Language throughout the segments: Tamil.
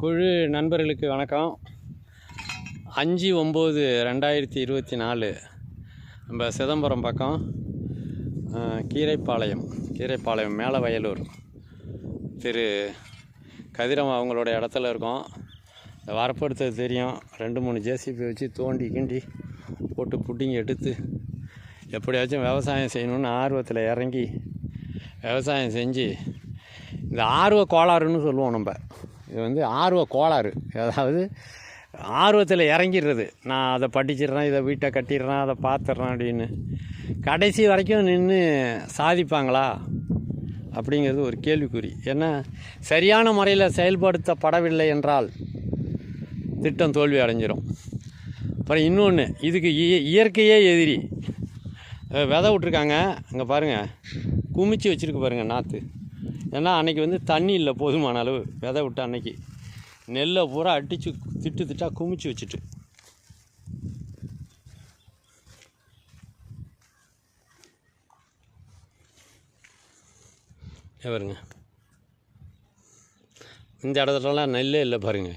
குழு நண்பர்களுக்கு வணக்கம். அஞ்சு ஒம்பது ரெண்டாயிரத்தி இருபத்தி நாலு. நம்ம சிதம்பரம் பக்கம் கீரைப்பாளையம் கீரைப்பாளையம் மேல வயலூர். திரு கதிரம் அவங்களோட இடத்துல இருக்கோம். இந்த வரப்படுத்தது தெரியும். ரெண்டு மூணு ஜேசிபி வச்சு தோண்டி கிண்டி போட்டு புட்டிங்க எடுத்து எப்படியாச்சும் விவசாயம் செய்யணும்னு ஆர்வத்தில் இறங்கி விவசாயம் செஞ்சு இந்த ஆர்வ கோளாறுன்னு சொல்லுவோம் நம்ம. இது வந்து ஆர்வ கோளாறு. அதாவது ஆர்வத்தில் இறங்கிடுறது. நான் அதை படிச்சிடுறேன் இதை வீட்டை கட்டிடுறேன் அதை பார்த்துட்றேன் அப்படின்னு. கடைசி வரைக்கும் நின்று சாதிப்பாங்களா? அப்படிங்கிறது ஒரு கேள்விக்குறி. ஏன்னா சரியான முறையில் செயல்படுத்தப்படவில்லை என்றால் திட்டம் தோல்வி அடைஞ்சிரும். அப்புறம் இன்னொன்று இதுக்கு இயற்கையே எதிரி. விதை விட்ருக்காங்க அங்கே பாருங்கள் குமிச்சு வச்சுருக்கு பாருங்கள் நாற்று ஏன்னா அன்றைக்கி வந்து தண்ணி இல்லை போதுமான அளவு. விதை விட்ட அன்னைக்கு. நெல்லை பூரா அடித்து திட்டு திட்டா குமிச்சு வச்சுட்டு. பாருங்க. இந்த இடத்துலலாம் நெல்லே இல்லை பாருங்கள்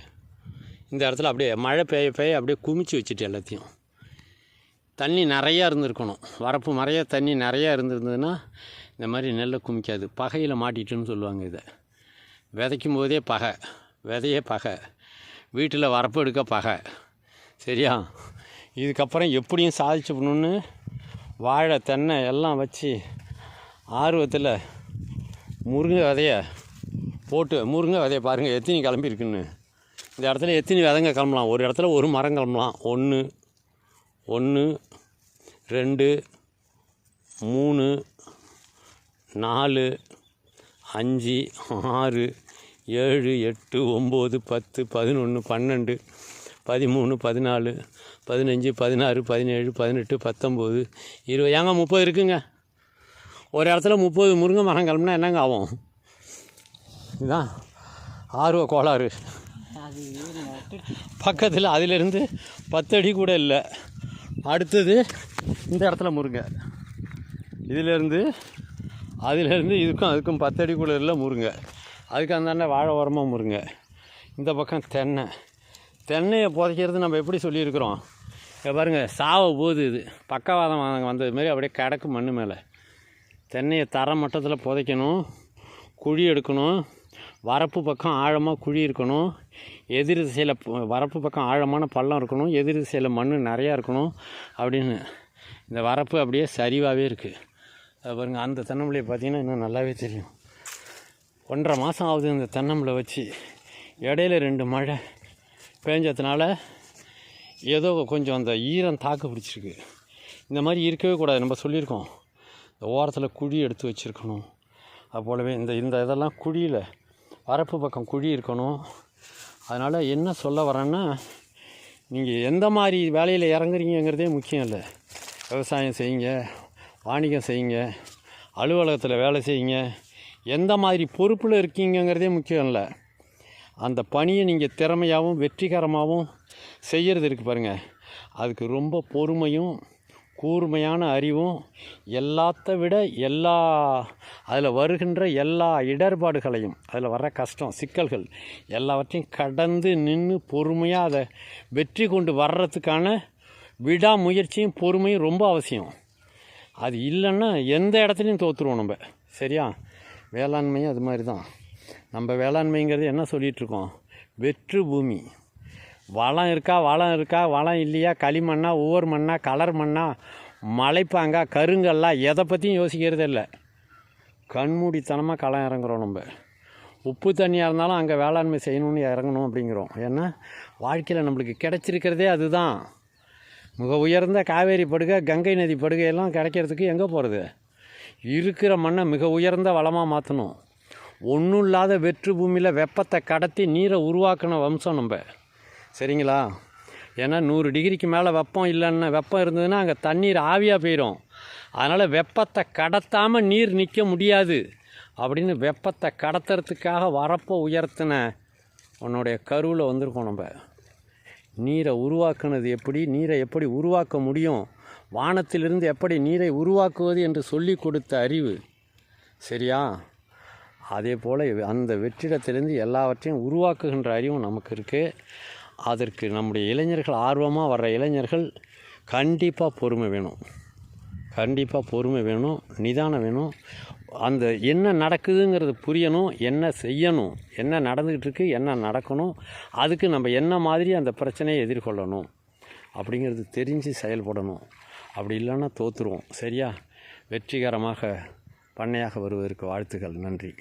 இந்த இடத்துல அப்படியே மழை பெய்ய பெய்ய அப்படியே குமிச்சு வச்சுட்டு எல்லாத்தையும். தண்ணி நிறையா இருந்திருக்கணும். வரப்பு மறைய தண்ணி நிறையா இருந்திருந்ததுன்னா இந்த மாதிரி நெல்லை குமிக்காது. பகையில் மாட்டிட்டுன்னு சொல்லுவாங்க இதை. விதைக்கும் போதே பகை. விதையே பகை. வீட்டில் வரப்பு எடுக்க பகை. சரியா? இதுக்கப்புறம் எப்படியும் சாதிச்சுடணுன்னு வாழை தென்னை எல்லாம் வச்சு ஆர்வத்தில் முருங்கை விதைய போட்டு முருங்கை விதைய பாருங்கள் எத்தனை கிளம்பியிருக்குன்னு இந்த இடத்துல எத்தனை விதைங்க கிளம்பலாம். ஒரு இடத்துல ஒரு மரம் கிளம்பலாம். ஒன்று ஒன்று ரெண்டு மூணு நாலு அஞ்சு ஆறு ஏழு எட்டு ஒம்பது பத்து பதினொன்று பன்னெண்டு பதிமூணு பதினாலு பதினஞ்சு பதினாறு பதினேழு பதினெட்டு பத்தொம்போது இருபது. ஏங்க முப்பது இருக்குங்க. ஒரு இடத்துல முப்பது முருங்கை மரம் கிளம்புனா என்னங்க ஆகும்? இதுதான் ஆர்வ கோளாறு. பக்கத்தில் அதிலிருந்து பத்து அடி கூட இல்லை. அடுத்தது இந்த இடத்துல முருங்கை. இதிலேருந்து அதிலேருந்து இதுக்கும் அதுக்கும் பத்தடி அடி முருங்க. முருங்கை அதுக்கு அந்தாண்ட வாழை உரமாக முருங்கை. இந்த பக்கம் தென்னை. தென்னையை புதைக்கிறது நம்ம எப்படி சொல்லியிருக்கிறோம்? இங்க பாருங்க சாவ போகுது இது. பக்கவாதம் வந்தது மாதிரி அப்படியே கிடக்கு மண் மேலே. தென்னையை தர மட்டத்தில் புதைக்கணும் குழி எடுக்கணும் வரப்பு பக்கம் ஆழமாக குழி இருக்கணும் எதிர் திசையில் வரப்பு பக்கம் ஆழமான பள்ளம் இருக்கணும் எதிர் திசையில் மண் நிறையா இருக்கணும் அப்படின்னு. இந்த வரப்பு அப்படியே சரிவாகவே இருக்குது பாருங்கள் அந்த தென்னம்பிள்ளையை பார்த்தீங்கன்னா இன்னும் நல்லாவே தெரியும். ஒன்றரை மாதம் ஆகுது இந்த தென்னம்பிள்ளை வச்சு. இடையில ரெண்டு மழை பேஞ்சதுனால ஏதோ கொஞ்சம் அந்த ஈரம் தாக்கு பிடிச்சிருக்கு. இந்த மாதிரி இருக்கவே கூடாது நம்ம சொல்லியிருக்கோம். இந்த ஓரத்தில் குழி எடுத்து வச்சுருக்கணும். அது போலவே இந்த இந்த இதெல்லாம் குழியில் வரப்பு பக்கம் குழி இருக்கணும். அதனால் என்ன சொல்ல வரேன்னா நீங்கள் எந்த மாதிரி வேலையில் இறங்குறீங்கங்கிறதே முக்கியம் இல்லை. விவசாயம் செய்யுங்க வாணிகம் செய்யுங்க அலுவலகத்தில் வேலை செய்யுங்க. எந்த மாதிரி பொறுப்பில் இருக்கீங்கங்கிறதே முக்கியம் இல்லை. அந்த பணியை நீங்கள் திறமையாகவும் வெற்றிகரமாகவும் செய்கிறது இருக்குது பாருங்கள் அதுக்கு ரொம்ப பொறுமையும் கூர்மையான அறிவும் எல்லாத்த விட எல்லா அதில் வருகின்ற எல்லா இடர்பாடுகளையும் அதில் வர்ற கஷ்டம் சிக்கல்கள் எல்லாவற்றையும் கடந்து நின்று பொறுமையாக அதை வெற்றி கொண்டு வர்றதுக்கான விடாமுயற்சியும் பொறுமையும் ரொம்ப அவசியம். அது இல்லைன்னா எந்த இடத்துலையும் தோற்றுருவோம் நம்ம. சரியா? வேளாண்மையும் அது மாதிரி தான் நம்ம வேளாண்மைங்கிறது என்ன சொல்லிகிட்ருக்கோம் வெற்று பூமி. வளம் இருக்கா வளம் இருக்கா வளம் இல்லையா களிமண்ணா ஒவ்வொரு மண்ணா கலர் மண்ணா மலைப்பாங்கா கருங்கல்லா எதை பற்றியும் யோசிக்கிறதே இல்லை. கண்மூடித்தனமாக களம் இறங்குறோம் நம்ம. உப்பு தண்ணியாக இருந்தாலும் அங்கே வேளாண்மை செய்யணும்னு இறங்கணும் அப்படிங்கிறோம். ஏன்னா வாழ்க்கையில் நம்மளுக்கு கிடச்சிருக்கிறதே அதுதான். மிக உயர்ந்த காவேரி படுகை கங்கை நதி படுகையெல்லாம் கிடைக்கிறதுக்கு எங்கே போகிறது இருக்கிற மண்ணை மிக உயர்ந்த வளமாக மாற்றணும் ஒன்றும் இல்லாத வெற்று பூமியில் வெப்பத்தை கடத்தி நீரை உருவாக்கின வம்சம் நம்ம. சரிங்களா? ஏன்னா நூறு டிகிரிக்கு மேலே வெப்பம் இல்லைன்னா வெப்பம் இருந்ததுன்னா அங்கே தண்ணீர் ஆவியாக போயிடும் அதனால் வெப்பத்தை கடத்தாமல் நீர் நிற்க முடியாது அப்படின்னு வெப்பத்தை கடத்துறதுக்காக வரப்போ உயர்த்தின உன்னுடைய கருவில் வந்திருக்கோம் நம்ம. நீரை உருவாக்குனது எப்படி நீரை எப்படி உருவாக்க முடியும் வானத்திலிருந்து எப்படி நீரை உருவாக்குவது என்று சொல்லி கொடுத்த அறிவு. சரியா? அதே போல் அந்த வெற்றிடத்திலேருந்து எல்லாவற்றையும் உருவாக்குகின்ற அறிவும் நமக்கு இருக்குது அதற்கு நம்முடைய இளைஞர்கள் ஆர்வமாக வர்ற இளைஞர்கள் கண்டிப்பாக பொறுமை வேணும். கண்டிப்பாக பொறுமை வேணும் நிதானம் வேணும். அந்த என்ன நடக்குதுங்கிறது புரியணும் என்ன செய்யணும் என்ன நடந்துக்கிட்டு இருக்கு என்ன நடக்கணும் அதுக்கு நம்ம என்ன மாதிரி அந்த பிரச்சனையை எதிர்கொள்ளணும் அப்படிங்கிறது தெரிஞ்சு செயல்படணும். அப்படி இல்லைன்னா தோற்றுருவோம் சரியா? வெற்றிகரமாக பண்ணையாக வருவதற்கு வாழ்த்துக்கள். நன்றி.